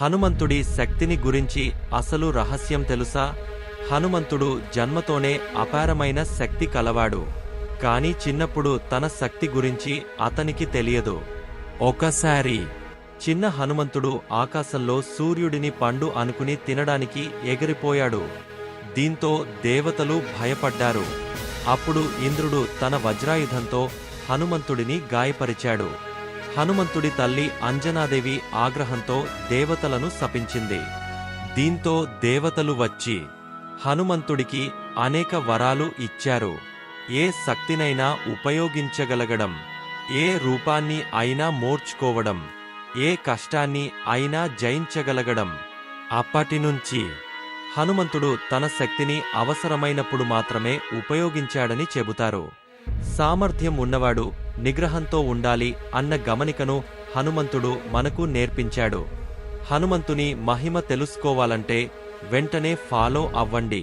హనుమంతుడి శక్తిని గురించి అసలు రహస్యం తెలుసా? హనుమంతుడు జన్మతోనే అపారమైన శక్తి కలవాడు. కాని చిన్నప్పుడు తన శక్తి గురించి అతనికి తెలియదు. ఒకసారి చిన్న హనుమంతుడు ఆకాశంలో సూర్యుడిని పండు అనుకుని తినడానికి ఎగిరిపోయాడు. దీంతో దేవతలు భయపడ్డారు. అప్పుడు ఇంద్రుడు తన వజ్రాయుధంతో హనుమంతుడిని గాయపరిచాడు. హనుమంతుడి తల్లి అంజనాదేవి ఆగ్రహంతో దేవతలను శపించింది. దీంతో దేవతలు వచ్చి హనుమంతుడికి అనేక వరాలు ఇచ్చారు. ఏ శక్తినైనా ఉపయోగించగలగడం ఏ రూపాన్ని అయినా మోర్చుకోవడం ఏ కష్టాన్ని అయినా జయించగలగడం. అప్పటినుంచి హనుమంతుడు తన శక్తిని అవసరమైనప్పుడు మాత్రమే ఉపయోగించాడని చెబుతారు. సామర్థ్యం ఉన్నవాడు నిగ్రహంతో ఉండాలి అన్న గమనికను హనుమంతుడు మనకు నేర్పించాడు. హనుమంతుని మహిమ తెలుసుకోవాలంటే వెంటనే ఫాలో అవ్వండి.